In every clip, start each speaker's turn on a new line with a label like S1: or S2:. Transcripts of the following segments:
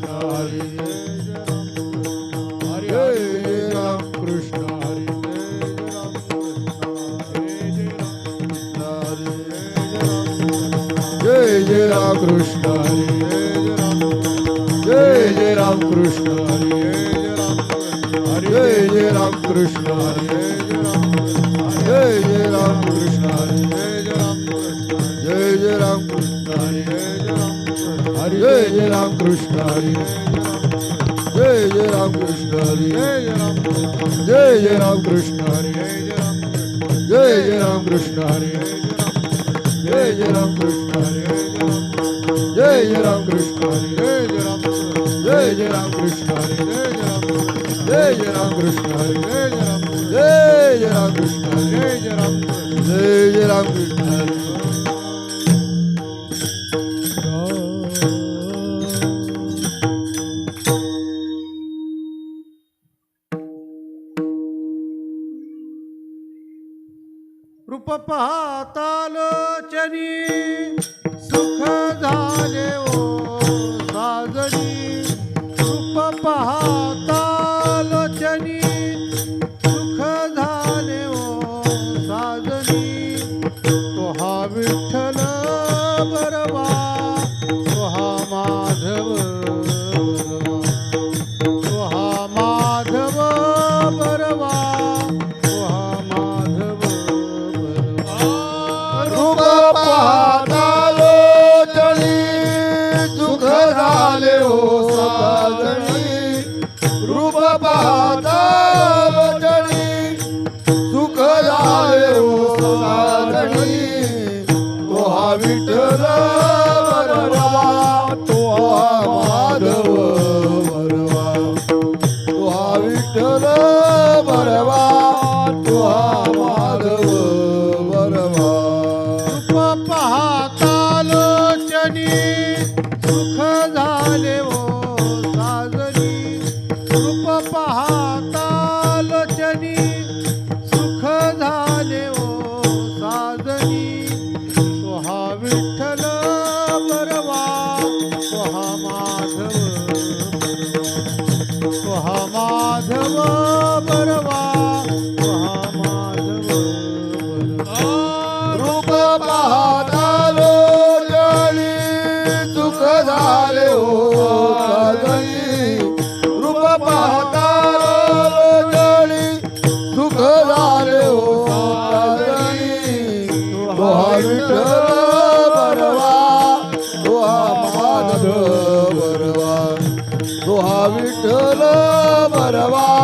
S1: love. Ramakrishna Hari जय जय रामकृष्ण हरी जय जय रामकृष्ण हरी जय जय रामकृष्ण हरी जय जय रामकृष्ण हरी जय जय रामकृष्ण हरी जय जय रामकृष्ण हरी जय जय रामकृष्ण हरी जय जय रामकृष्ण हरी जय जय रामकृष्ण जय जय रामकृष्ण हरी
S2: દેવો तुहा विठ्ठल बरवा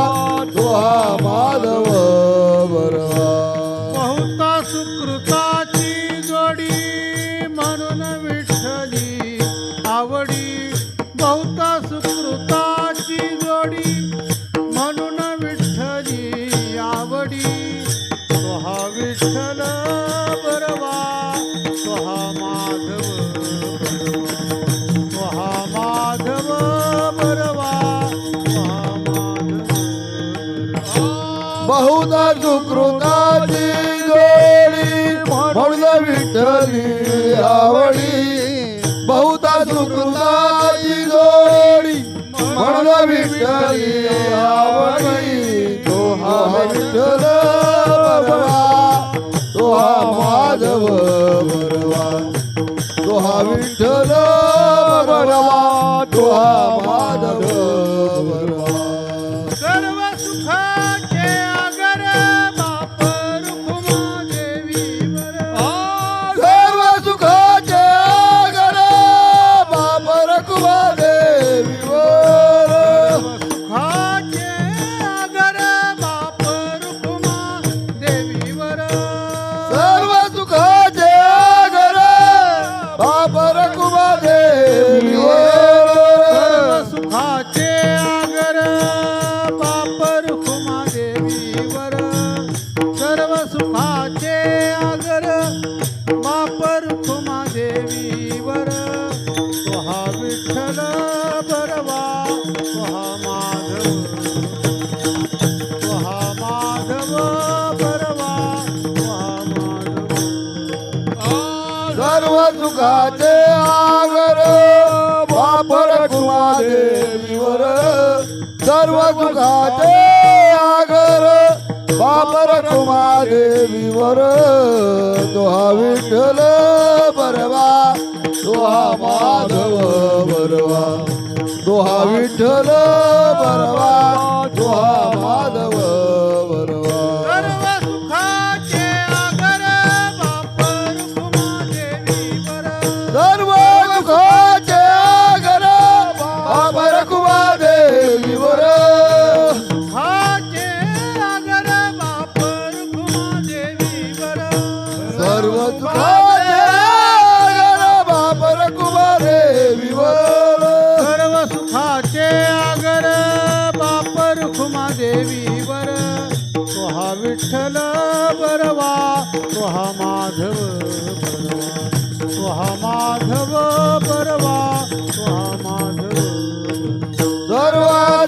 S2: देवीवर
S1: Doha Vitthal बरवा दोहा माधव बरवा दोहा विठ्ठल बरवा Doha Madhav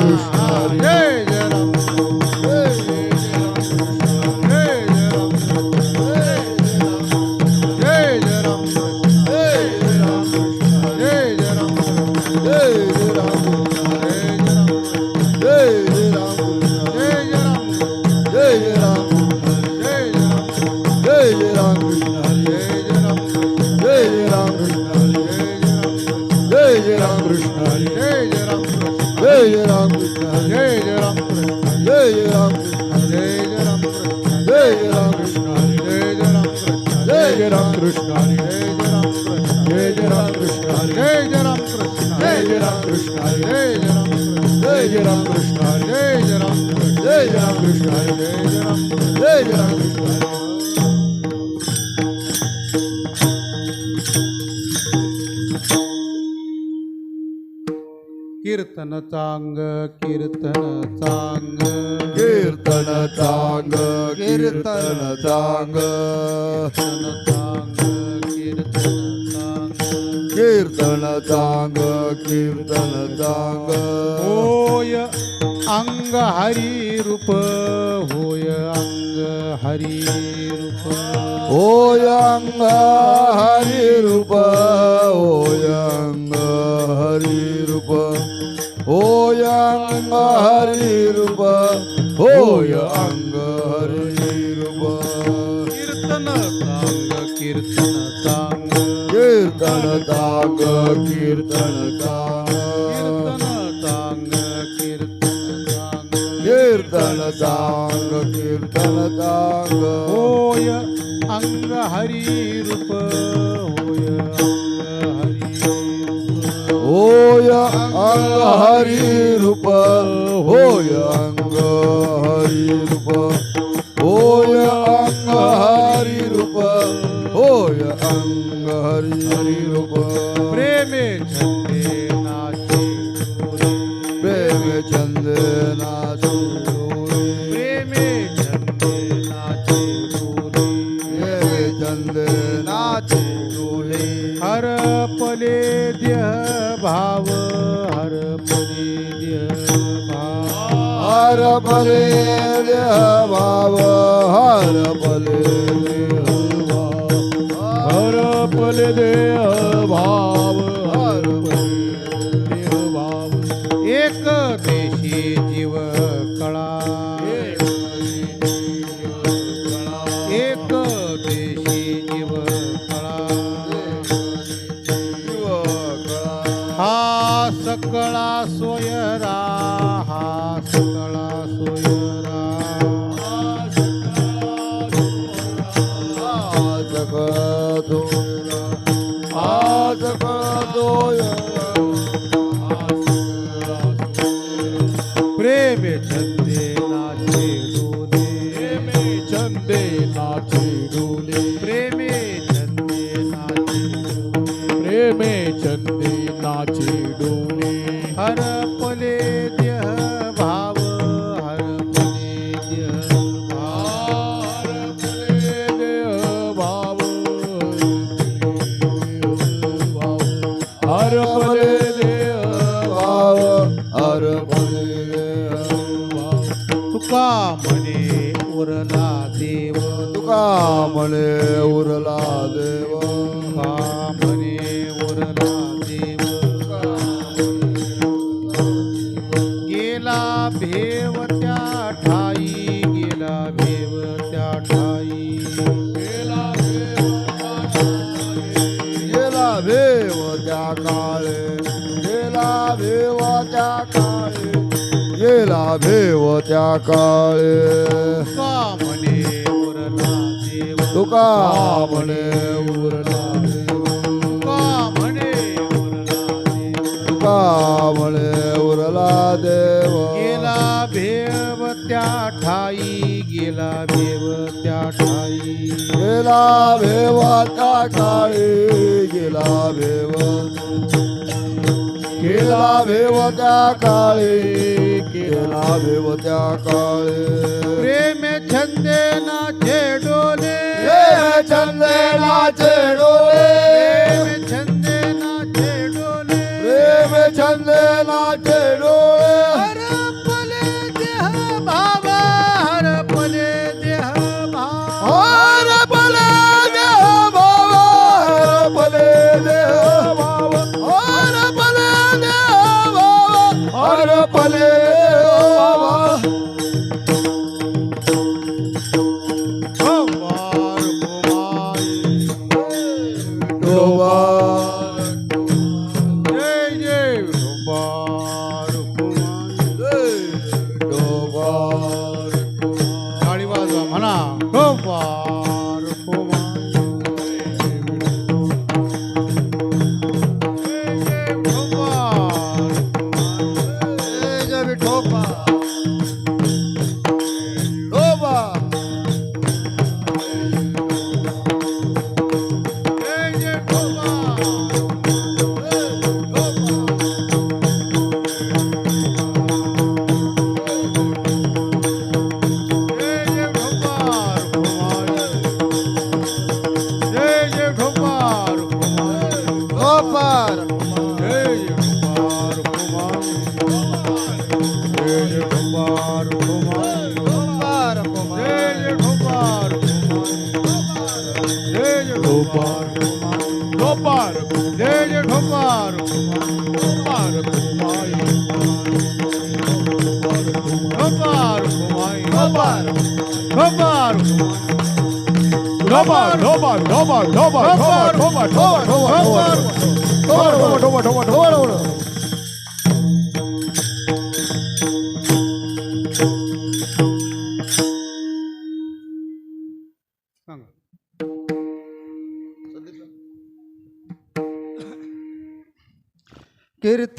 S1: Ah. Hare, Jai
S2: Ram Krishna, Jai Ram
S1: Jai Ram Jai Ram
S2: Jai Ram Jai Ram कीर्तन चांग कीर्तन चांग होय अंग हरी रूप होय अंग हरी रूप.
S1: होय अंग हरी रूप होय अंग हरी रूप. होय अंग हरी रूप होय अंग हरी रूप.
S2: कीर्तन चांग कीर्तन
S1: कीर्तन तांग कीर्तन तांग.
S2: कीर्तन तांग कीर्तन
S1: तांग.
S2: होय अंग हरी रूप होय
S1: होय अंग हरी रूप. होय अंग हरी रूप. हरि हरि रूप सोय राहा सुतळा सोय
S2: तुका मने उरला देव
S1: तुका मने उरला देव
S2: त्या
S1: काळे.
S2: तुका. म्हणे उरला
S1: तुका म्हणे उरला देव.
S2: गेला भेव त्या ठाई गेला भेव त्या ठाई.
S1: गेला भेव त्या काळी गेला भेव. गेला भेव त्या काळी.
S3: તેના વેવત્યા કાળે પ્રેમ છંદે
S1: ના છેડો ને પ્રેમ છંદે ના છેડો ને પ્રેમ છંદે ના છેડો ને પ્રેમ છંદે ના છેડો રે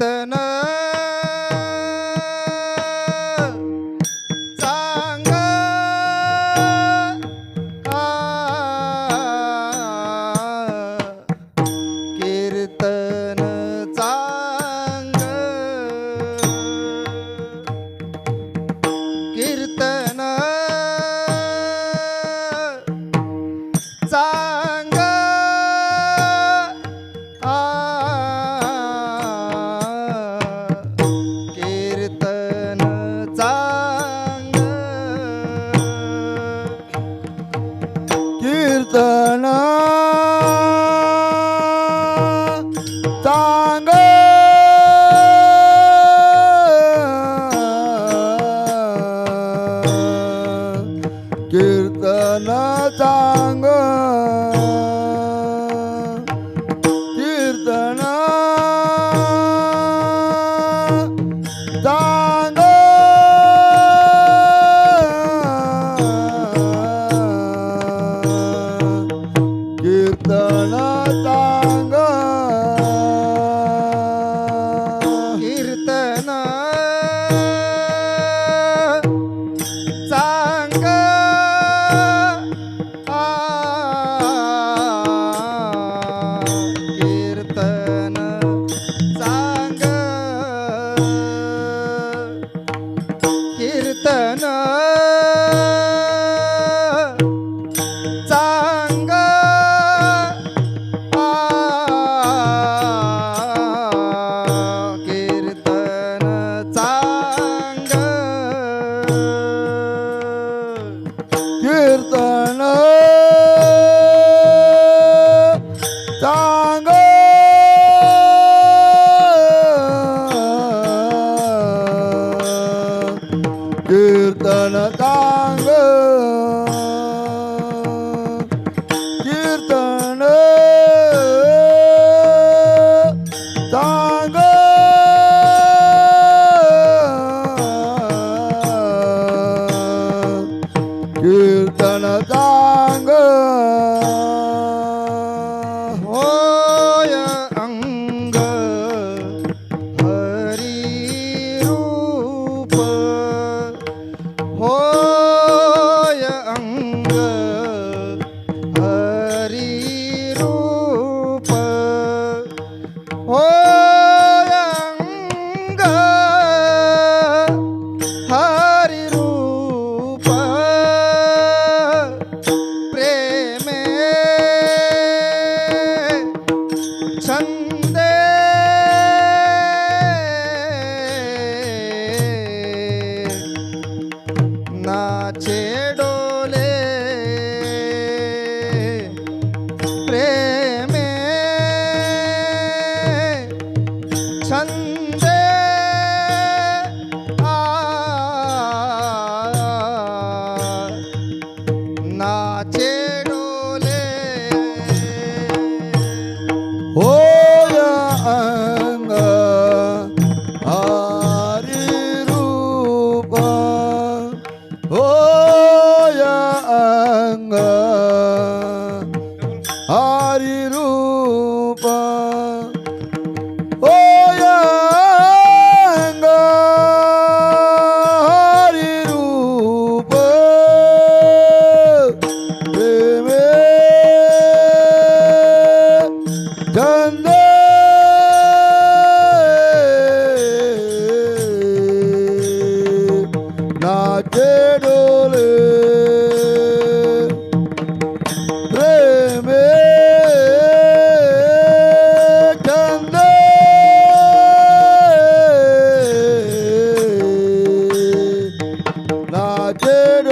S1: Chetana The tana Kirtanakang did